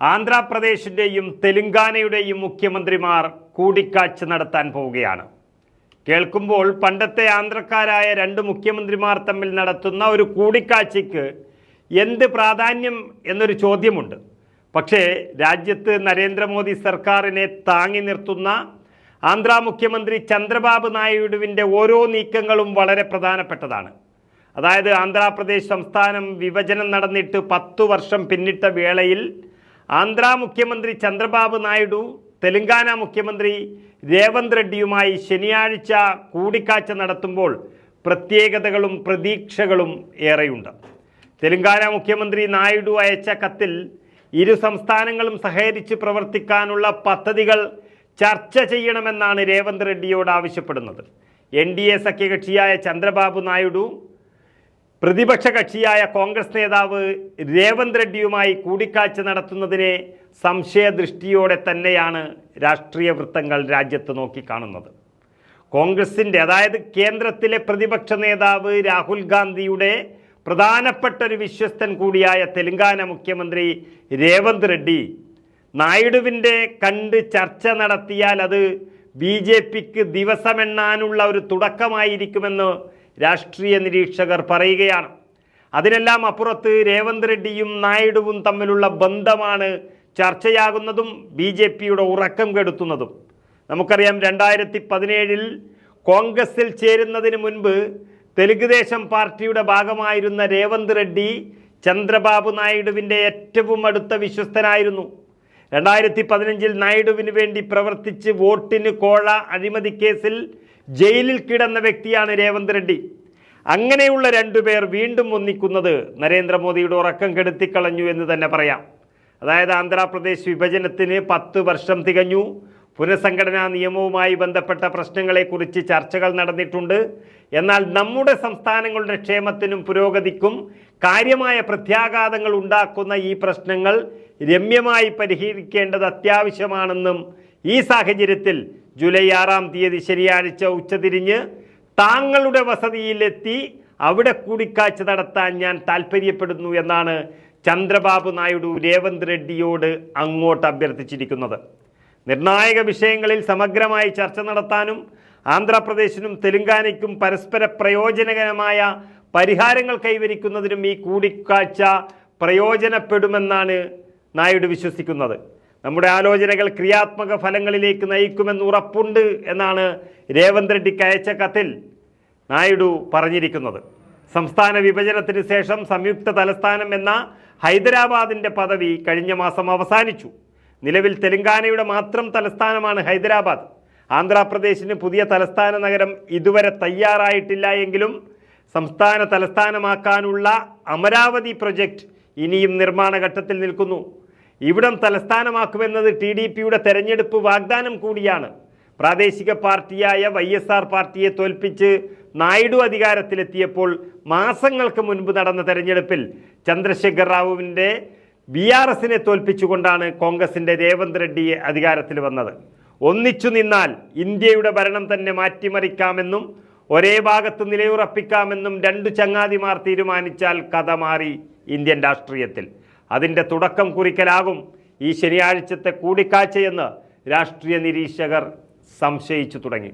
ആന്ധ്രാപ്രദേശിന്റെയും തെലുങ്കാനയുടെയും മുഖ്യമന്ത്രിമാർ കൂടിക്കാഴ്ച നടത്താൻ പോവുകയാണ്. കേൾക്കുമ്പോൾ പണ്ടത്തെ ആന്ധ്രക്കാരായ രണ്ട് മുഖ്യമന്ത്രിമാർ തമ്മിൽ നടത്തുന്ന ഒരു കൂടിക്കാഴ്ചയ്ക്ക് എന്ത് പ്രാധാന്യം എന്നൊരു ചോദ്യമുണ്ട്. പക്ഷേ രാജ്യത്ത് നരേന്ദ്രമോദി സർക്കാരിനെ താങ്ങി നിർത്തുന്ന ആന്ധ്ര മുഖ്യമന്ത്രി ചന്ദ്രബാബു നായിഡുവിന്റെ ഓരോ നീക്കങ്ങളും വളരെ പ്രധാനപ്പെട്ടതാണ്. അതായത് ആന്ധ്രാപ്രദേശ് സംസ്ഥാനം വിഭജനം നടന്നിട്ട് പത്തു വർഷം പിന്നിട്ട വേളയിൽ ആന്ധ്ര മുഖ്യമന്ത്രി ചന്ദ്രബാബു നായിഡു തെലങ്കാന മുഖ്യമന്ത്രി രേവന്ത് റെഡ്ഡിയുമായി ശനിയാഴ്ച കൂടിക്കാഴ്ച നടത്തുമ്പോൾ പ്രത്യേകതകളും പ്രതീക്ഷകളും ഏറെയുണ്ട്. തെലങ്കാന മുഖ്യമന്ത്രി നായിഡു അയച്ച കത്തിൽ ഇരു സംസ്ഥാനങ്ങളും സഹകരിച്ച് പ്രവർത്തിക്കാനുള്ള പദ്ധതികൾ ചർച്ച ചെയ്യണമെന്നാണ് രേവന്ത് റെഡ്ഡിയോട് ആവശ്യപ്പെടുന്നത്. എൻ ഡി എ സഖ്യകക്ഷിയായ ചന്ദ്രബാബു നായിഡു പ്രതിപക്ഷ കക്ഷിയായ കോൺഗ്രസ് നേതാവ് രേവന്ത് റെഡ്ഡിയുമായി കൂടിക്കാഴ്ച നടത്തുന്നതിനെ സംശയദൃഷ്ടിയോടെ തന്നെയാണ് രാഷ്ട്രീയ വൃത്തങ്ങൾ രാജ്യത്ത് നോക്കിക്കാണുന്നത്. കോൺഗ്രസിന്റെ അതായത് കേന്ദ്രത്തിലെ പ്രതിപക്ഷ നേതാവ് രാഹുൽ ഗാന്ധിയുടെ പ്രധാനപ്പെട്ട ഒരു വിശ്വസ്തൻ കൂടിയായ തെലങ്കാന മുഖ്യമന്ത്രി രേവന്ത് റെഡ്ഡി നായിഡുവിന്റെ കണ്ട് ചർച്ച നടത്തിയാൽ അത് ബി ജെ പിക്ക് ദിവസമെണ്ണാനുള്ള ഒരു തുടക്കമായിരിക്കുമെന്ന് രാഷ്ട്രീയ നിരീക്ഷകർ പറയുകയാണ്. അതിനെല്ലാം അപ്പുറത്ത് രേവന്ത് റെഡ്ഡിയും നായിഡുവും തമ്മിലുള്ള ബന്ധമാണ് ചർച്ചയാകുന്നതും ബി ജെ പിയുടെ ഉറക്കം കെടുത്തുന്നതും. നമുക്കറിയാം രണ്ടായിരത്തി പതിനേഴിൽ കോൺഗ്രസിൽ ചേരുന്നതിന് മുൻപ് തെലുഗുദേശം പാർട്ടിയുടെ ഭാഗമായിരുന്ന രേവന്ത് റെഡ്ഡി ചന്ദ്രബാബു നായിഡുവിന്റെ ഏറ്റവും അടുത്ത വിശ്വസ്തനായിരുന്നു. രണ്ടായിരത്തി പതിനഞ്ചിൽ നായിഡുവിന് വേണ്ടി പ്രവർത്തിച്ച് വോട്ടിന് കോഴ അഴിമതി കേസിൽ ജയിലിൽ കിടന്ന വ്യക്തിയാണ് രേവന്ത് റെഡ്ഡി. അങ്ങനെയുള്ള രണ്ടുപേർ വീണ്ടും ഒന്നിക്കുന്നത് നരേന്ദ്രമോദിയുടെ ഉറക്കം കെടുത്തിക്കളഞ്ഞു എന്ന് തന്നെ പറയാം. അതായത് ആന്ധ്രാപ്രദേശ് വിഭജനത്തിന് പത്ത് വർഷം തികഞ്ഞു. പുനഃസംഘടനാ നിയമവുമായി ബന്ധപ്പെട്ട പ്രശ്നങ്ങളെക്കുറിച്ച് ചർച്ചകൾ നടന്നിട്ടുണ്ട്. എന്നാൽ നമ്മുടെ സംസ്ഥാനങ്ങളുടെ ക്ഷേമത്തിനും പുരോഗതിക്കും കാര്യമായ പ്രത്യാഘാതങ്ങൾ ഉണ്ടാക്കുന്ന ഈ പ്രശ്നങ്ങൾ രമ്യമായി പരിഹരിക്കേണ്ടത് അത്യാവശ്യമാണെന്നും ഈ സാഹചര്യത്തിൽ ജൂലൈ ആറാം തീയതി ശനിയാഴ്ച ഉച്ചതിരിഞ്ഞ് താങ്കളുടെ വസതിയിലെത്തി അവിടെ കൂടിക്കാഴ്ച നടത്താൻ ഞാൻ താല്പര്യപ്പെടുന്നു എന്നാണ് ചന്ദ്രബാബു നായിഡു രേവന്ത് റെഡ്ഡിയോട് അങ്ങോട്ട് അഭ്യർത്ഥിച്ചിരിക്കുന്നത്. നിർണായക വിഷയങ്ങളിൽ സമഗ്രമായി ചർച്ച നടത്താനും ആന്ധ്രാപ്രദേശിനും തെലുങ്കാനയ്ക്കും പരസ്പര പ്രയോജനകരമായ പരിഹാരങ്ങൾ കൈവരിക്കുന്നതിനും ഈ കൂടിക്കാഴ്ച പ്രയോജനപ്പെടുമെന്നാണ് നായിഡു വിശ്വസിക്കുന്നത്. നമ്മുടെ ആലോചനകൾ ക്രിയാത്മക ഫലങ്ങളിലേക്ക് നയിക്കുമെന്ന് ഉറപ്പുണ്ട് എന്നാണ് രേവന്ത് റെഡ്ഡിക്ക് അയച്ച കത്തിൽ നായിഡു പറഞ്ഞിരിക്കുന്നത്. സംസ്ഥാന വിഭജനത്തിന് ശേഷം സംയുക്ത തലസ്ഥാനം എന്ന ഹൈദരാബാദിന്റെ പദവി കഴിഞ്ഞ മാസം അവസാനിച്ചു. നിലവിൽ തെലങ്കാനയുടെ മാത്രം തലസ്ഥാനമാണ് ഹൈദരാബാദ്. ആന്ധ്രാപ്രദേശിന് പുതിയ തലസ്ഥാന നഗരം ഇതുവരെ തയ്യാറായിട്ടില്ല എങ്കിലും സംസ്ഥാന തലസ്ഥാനമാക്കാനുള്ള അമരാവതി പ്രൊജക്റ്റ് ഇനിയും നിർമ്മാണ ഘട്ടത്തിൽ നിൽക്കുന്നു. ഇവിടം തലസ്ഥാനമാക്കുമെന്നത് ടി ഡി പിയുടെ തെരഞ്ഞെടുപ്പ് വാഗ്ദാനം കൂടിയാണ്. പ്രാദേശിക പാർട്ടിയായ വൈ എസ് ആർ പാർട്ടിയെ തോൽപ്പിച്ച് നായിഡു അധികാരത്തിലെത്തിയപ്പോൾ മാസങ്ങൾക്ക് മുൻപ് നടന്ന തെരഞ്ഞെടുപ്പിൽ ചന്ദ്രശേഖർ റാവുവിന്റെ ബി ആർ എസിനെ തോൽപ്പിച്ചുകൊണ്ടാണ് കോൺഗ്രസിന്റെ രേവന്ത് റെഡ്ഡി അധികാരത്തിൽ വന്നത്. ഒന്നിച്ചു നിന്നാൽ ഇന്ത്യയുടെ ഭരണം തന്നെ മാറ്റിമറിക്കാമെന്നും ഒരേ ഭാഗത്ത് നിലയുറപ്പിക്കാമെന്നും രണ്ടു ചങ്ങാതിമാർ തീരുമാനിച്ചാൽ കഥ മാറി ഇന്ത്യൻ രാഷ്ട്രീയത്തിൽ. അതിന്റെ തുടക്കം കുറിക്കലാകും ഈ ശനിയാഴ്ചത്തെ കൂടിക്കാഴ്ചയെന്ന് രാഷ്ട്രീയ നിരീക്ഷകർ സംശയിച്ചു തുടങ്ങി.